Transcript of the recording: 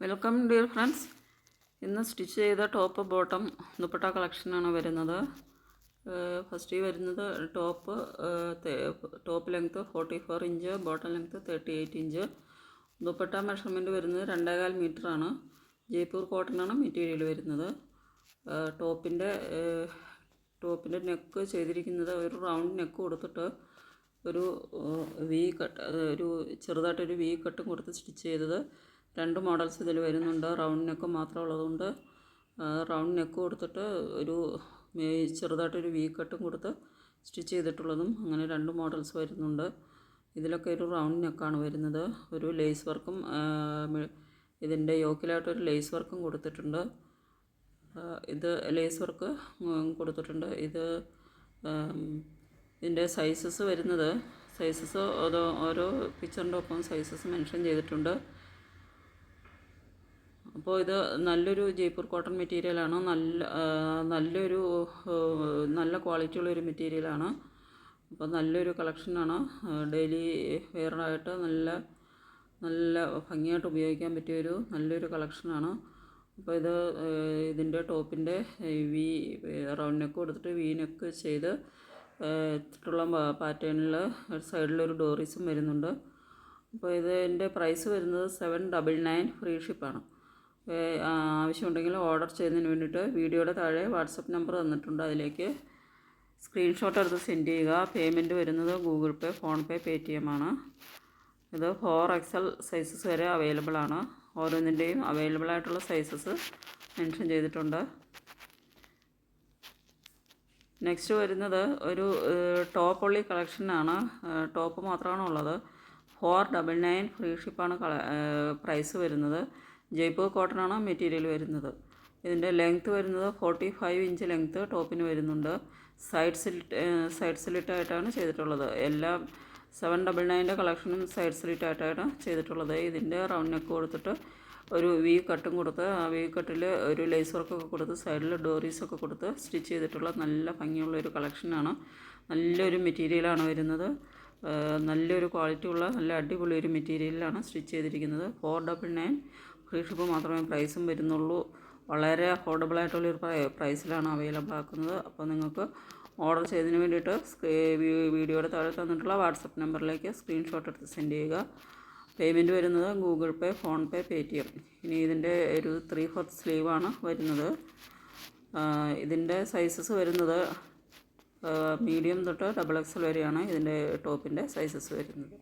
Welcome dear friends ഇന്ന് stitch ചെയ്ത top bottom dupatta കളക്ഷനാണ് വരുന്നത്. ഫസ്റ്റ് വരുന്നത് top top length forty four inch bottom length thirty eight inch dupatta measurement വരുന്നത് രണ്ടേകാൽ മീറ്ററാണ് ജയ്പൂർ കോട്ടനാണ് മെറ്റീരിയൽ വരുന്നത്. ടോപ്പിന്റെ ടോപ്പിന്റെ നെക്ക് ചെയ്തിരിക്കുന്നത് ഒരു റൗണ്ട് നെക്ക് കൊടുത്തിട്ട് ഒരു വി കട്ട് ഒരു ചെറുതായിട്ടൊരു വി കട്ടും കൊടുത്ത് സ്റ്റിച്ച് ചെയ്തത്. രണ്ട് മോഡൽസ് ഇതിൽ വരുന്നുണ്ട്. റൗണ്ട് നെക്ക് മാത്രം ഉള്ളതുകൊണ്ട് റൗണ്ട് നെക്ക് കൊടുത്തിട്ട് ഒരു ചെറുതായിട്ടൊരു വി കട്ടും കൊടുത്ത് സ്റ്റിച്ച് ചെയ്തിട്ടുള്ളതും അങ്ങനെ രണ്ട് മോഡൽസ് വരുന്നുണ്ട്. ഇതിലൊക്കെ ഒരു റൗണ്ട് നെക്കാണ് വരുന്നത്. ഒരു ലേസ് വർക്കും ഇതിന്റെ യോക്കിലായിട്ടൊരു ലേസ് വർക്കും കൊടുത്തിട്ടുണ്ട്. ഇത് ലേസ് വർക്ക് കൊടുത്തിട്ടുണ്ട്. ഇത് ഇതിന്റെ സൈസസ് വരുന്നത് സൈസസ് ഓരോ പിക്ചറിന്റെ ഒപ്പം സൈസസ് മെൻഷൻ ചെയ്തിട്ടുണ്ട്. അപ്പോൾ ഇത് നല്ലൊരു ജയ്പൂർ കോട്ടൺ മെറ്റീരിയലാണ് നല്ല നല്ലൊരു നല്ല ക്വാളിറ്റി ഉള്ളൊരു മെറ്റീരിയലാണ് അപ്പോൾ നല്ലൊരു കളക്ഷനാണ് ഡെയിലി വെയറായിട്ട് നല്ല നല്ല ഭംഗിയായിട്ട് ഉപയോഗിക്കാൻ പറ്റിയൊരു നല്ലൊരു കളക്ഷനാണ് അപ്പോൾ ഇത് ഇതിന്റെ ടോപ്പിന്റെ വി റൗണ്ട് നെക്ക് കൊടുത്തിട്ട് വി നെക്ക് ചെയ്ത് ഇട്ടുള്ള പാറ്റേണിൽ സൈഡിലൊരു ഡോറീസും വരുന്നുണ്ട്. അപ്പോൾ ഇതിന്റെ പ്രൈസ് വരുന്നത് സെവൻ ഡബിൾ നയൻ ഫ്രീ ഷിപ്പാണ് ആവശ്യമുണ്ടെങ്കിൽ ഓർഡർ ചെയ്യുന്നതിന് വേണ്ടിയിട്ട് വീഡിയോയുടെ താഴെ വാട്സപ്പ് നമ്പർ തന്നിട്ടുണ്ട്. അതിലേക്ക് സ്ക്രീൻഷോട്ട് എടുത്ത് സെൻഡ് ചെയ്യുക. പേയ്മെന്റ് വരുന്നത് Google pay phone pay Paytm ആണ്. ഇത് ഫോർ എക്സൽ സൈസസ് വരെ അവൈലബിൾ ആണ്. ഓരോന്നിന്റെയും അവൈലബിൾ ആയിട്ടുള്ള സൈസസ് മെൻഷൻ ചെയ്തിട്ടുണ്ട്. നെക്സ്റ്റ് വരുന്നത് ഒരു ടോപ്പ് ഉള്ളി കളക്ഷനാണ് ടോപ്പ് മാത്രമാണ് ഉള്ളത്. ഫോർ ഡബിൾ നയൻ ഫ്രീ ഷിപ്പാണ് പ്രൈസ് വരുന്നത്. ജയ്പൂർ കോട്ടണാണ് മെറ്റീരിയൽ വരുന്നത്? ഇതിന്റെ ലെങ്ത്ത് വരുന്നത് ഫോർട്ടി ഫൈവ് ഇഞ്ച് ലെങ്ത്ത് ടോപ്പിന് വരുന്നുണ്ട്. സൈഡ് സ്ലിറ്റ് സൈഡ് സ്ലിറ്റായിട്ടാണ് ചെയ്തിട്ടുള്ളത്. എല്ലാം സെവൻ ഡബിൾ നയന്റെ കളക്ഷനും സൈഡ് സ്ലിറ്റായിട്ടാണ് ചെയ്തിട്ടുള്ളത്. ഇതിന്റെ റൗണ്ട് നെക്ക് കൊടുത്തിട്ട് ഒരു വി കട്ടും കൊടുത്ത് ആ വി കട്ടിൽ ഒരു ലേസ് വർക്കൊക്കെ കൊടുത്ത് സൈഡിൽ ഡോറീസൊക്കെ കൊടുത്ത് സ്റ്റിച്ച് ചെയ്തിട്ടുള്ള നല്ല ഭംഗിയുള്ള ഒരു കളക്ഷനാണ്. നല്ലൊരു മെറ്റീരിയലാണ് വരുന്നത്. നല്ലൊരു ക്വാളിറ്റി ഉള്ള നല്ല അടിപൊളി ഒരു മെറ്റീരിയലാണ് സ്റ്റിച്ച് ചെയ്തിരിക്കുന്നത്. ഫോർ ഡബിൾ നയൻ ഷിപ്പ് മാത്രമേ പ്രൈസും വരുന്നുള്ളൂ. വളരെ അഫോർഡബിൾ ആയിട്ടുള്ളൊരു പ്രൈസിലാണ് അവൈലബിൾ ആക്കുന്നത്. അപ്പോൾ നിങ്ങൾക്ക് ഓർഡർ ചെയ്തതിന് വേണ്ടിയിട്ട് വീഡിയോയുടെ താഴെ തന്നിട്ടുള്ള വാട്സപ്പ് നമ്പറിലേക്ക് സ്ക്രീൻഷോട്ട് എടുത്ത് സെൻഡ് ചെയ്യുക. പേയ്മെന്റ് വരുന്നത് Google pay phone pay Paytm ഇനി ഇതിന്റെ ഒരു ത്രീ ഫോർത്ത് സ്ലീവാണ് വരുന്നത്. ഇതിന്റെ സൈസസ് വരുന്നത് മീഡിയം തൊട്ട് ഡബിൾ എക്സൽ വരെയാണ് ഇതിന്റെ ടോപ്പിന്റെ സൈസസ് വരുന്നത്.